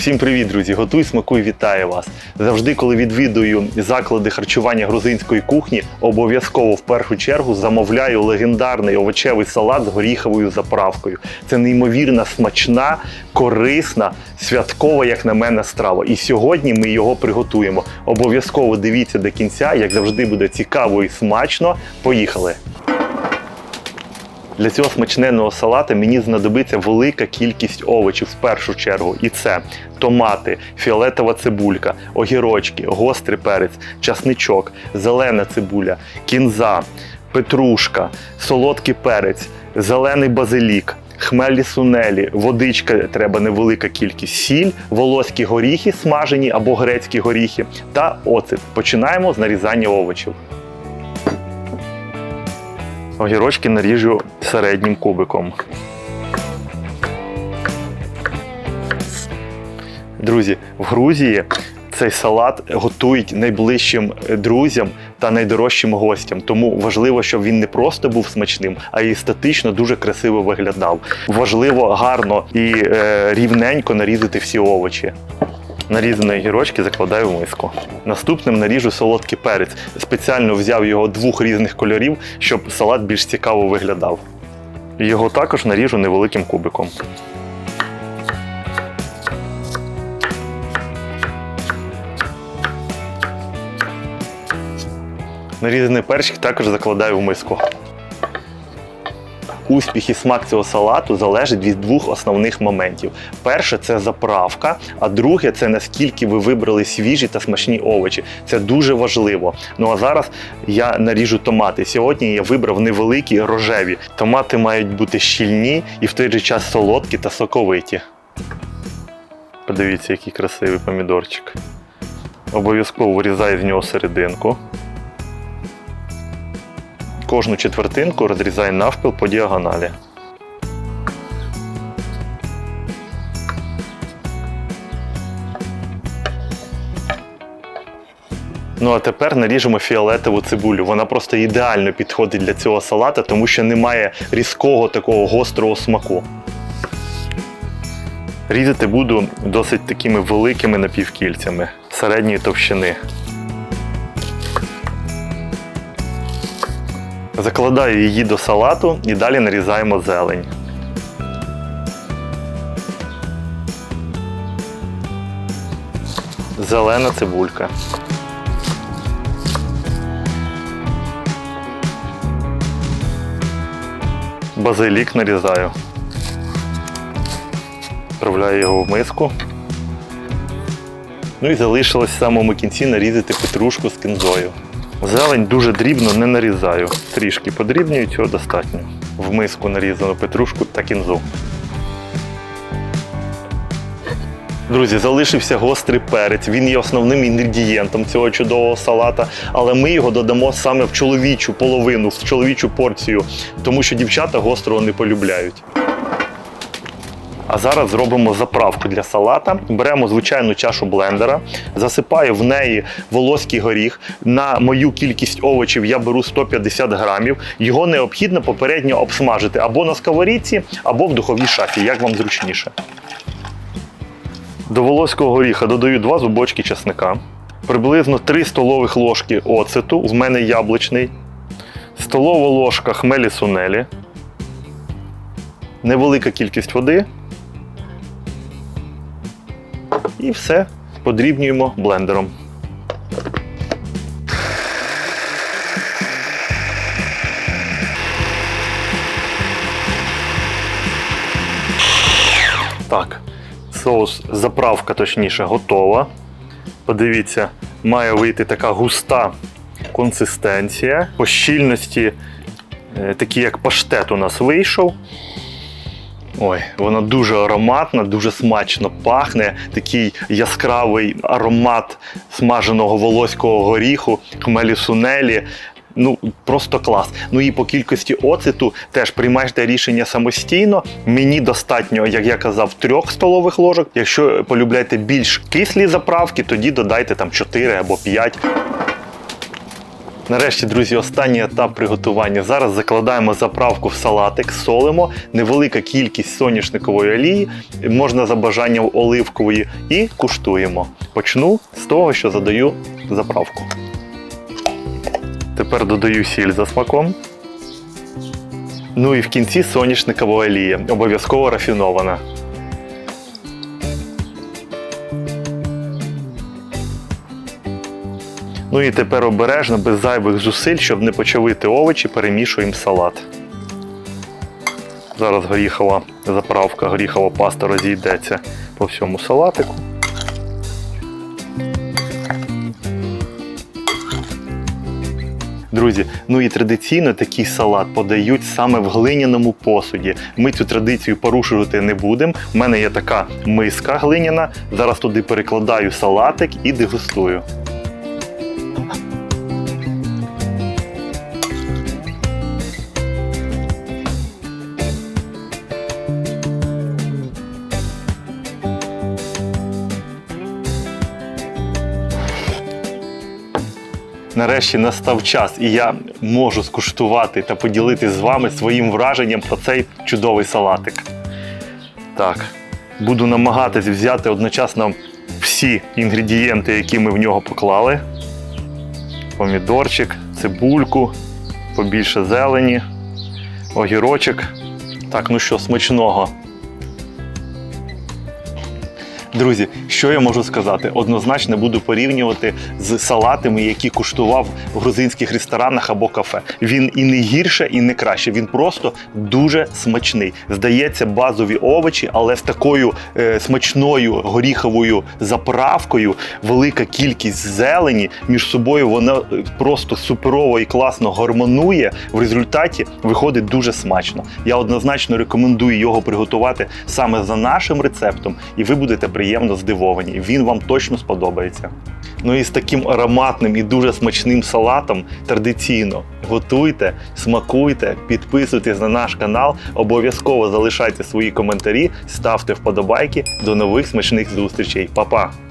Всім привіт, друзі! Готуй, смакуй, вітаю вас. Завжди, коли відвідую заклади харчування грузинської кухні, обов'язково в першу чергу замовляю легендарний овочевий салат з горіховою заправкою. Це неймовірна, смачна, корисна, святкова, як на мене, страва. І сьогодні ми його приготуємо. Обов'язково дивіться до кінця, як завжди буде цікаво і смачно. Поїхали! Для цього смачненного салата мені знадобиться велика кількість овочів в першу чергу. І це томати, фіолетова цибулька, огірочки, гострий перець, часничок, зелена цибуля, кінза, петрушка, солодкий перець, зелений базилік. Хмелі сунелі, водичка треба невелика кількість, сіль, волоські горіхи смажені або грецькі горіхи та оцет. Починаємо з нарізання овочів. Огірочки наріжу середнім кубиком. Друзі, в Грузії цей салат готують найближчим друзям та найдорожчим гостям. Тому важливо, щоб він не просто був смачним, а й естетично дуже красиво виглядав. Важливо гарно і е, рівненько нарізати всі овочі. Нарізані огірочки закладаю в миску. Наступним наріжу солодкий перець. Спеціально взяв його двох різних кольорів, щоб салат більш цікаво виглядав. Його також наріжу невеликим кубиком. Нарізаний перчик також закладаю в миску. Успіх і смак цього салату залежить від двох основних моментів. Перше це заправка, а друге це наскільки ви вибрали свіжі та смачні овочі. Це дуже важливо. Ну а зараз я наріжу томати. Сьогодні я вибрав невеликі рожеві. Томати мають бути щільні і в той же час солодкі та соковиті. Подивіться, який красивий помідорчик. Обов'язково вирізаю з нього серединку. Кожну четвертинку розрізай навпіл по діагоналі. Ну а тепер наріжемо фіолетову цибулю. Вона просто ідеально підходить для цього салата, тому що немає різкого такого гострого смаку. Різати буду досить такими великими напівкільцями середньої товщини. Закладаю її до салату і далі нарізаємо зелень. Зелена цибулька. Базилік нарізаю. Вправляю його в миску. Ну і залишилось в самому кінці нарізати петрушку з кінзою. Зелень дуже дрібно не нарізаю. Трішки подрібнюю, цього достатньо. В миску нарізану петрушку та кінзу. Друзі, залишився гострий перець. Він є основним інгредієнтом цього чудового салата, але ми його додамо саме в чоловічу половину, в чоловічу порцію, тому що дівчата гострого не полюбляють. А зараз зробимо заправку для салата. Беремо звичайну чашу блендера, засипаю в неї волоський горіх. На мою кількість овочів я беру 150 грамів. Його необхідно попередньо обсмажити або на сковорідці, або в духовій шафі, як вам зручніше. До волоського горіха додаю 2 зубочки чесника, приблизно 3 столових ложки оцету, в мене яблучний, столова ложка хмелі сунелі, невелика кількість води. І все подрібнюємо блендером. Так, соус, заправка точніше, готова. Подивіться, має вийти така густа консистенція. По щільності, е, такий як паштет у нас вийшов. Ой, вона дуже ароматна, дуже смачно пахне. Такий яскравий аромат смаженого волоського горіху, хмелі сунелі. Ну, просто клас. Ну і по кількості оцету теж приймайте рішення самостійно. Мені достатньо, як я казав, трьох столових ложок. Якщо полюбляєте більш кислі заправки, тоді додайте там 4 або 5. Нарешті, друзі, останній етап приготування. Зараз закладаємо заправку в салатик, солимо, невелика кількість соняшникової олії, можна за бажанням оливкової, і куштуємо. Почну з того, що задаю заправку. Тепер додаю сіль за смаком. Ну і в кінці соняшникова олія, обов'язково рафінована. Ну і тепер обережно, без зайвих зусиль, щоб не почавити овочі, перемішуємо салат. Зараз горіхова заправка, горіхова паста розійдеться по всьому салатику. Друзі, ну і традиційно такий салат подають саме в глиняному посуді. Ми цю традицію порушувати не будемо. У мене є така миска глиняна. Зараз туди перекладаю салатик і дегустую. Нарешті настав час, і я можу скуштувати та поділитися з вами своїм враженням про цей чудовий салатик. Так, буду намагатись взяти одночасно всі інгредієнти, які ми в нього поклали: помідорчик, цибульку, побільше зелені, огірочок. Так, ну що, смачного. Друзі, що я можу сказати? Однозначно буду порівнювати з салатами, які куштував в грузинських ресторанах або кафе. Він і не гірше, і не краще. Він просто дуже смачний. Здається, базові овочі, але з такою е, смачною горіховою заправкою, велика кількість зелені між собою вона е, просто суперово і класно гормонує. В результаті виходить дуже смачно. Я однозначно рекомендую його приготувати саме за нашим рецептом, і ви будете приємно здивовані. Він вам точно сподобається. Ну і з таким ароматним і дуже смачним салатом традиційно готуйте, смакуйте, підписуйтесь на наш канал, обов'язково залишайте свої коментарі, ставте вподобайки. До нових смачних зустрічей. Па-па!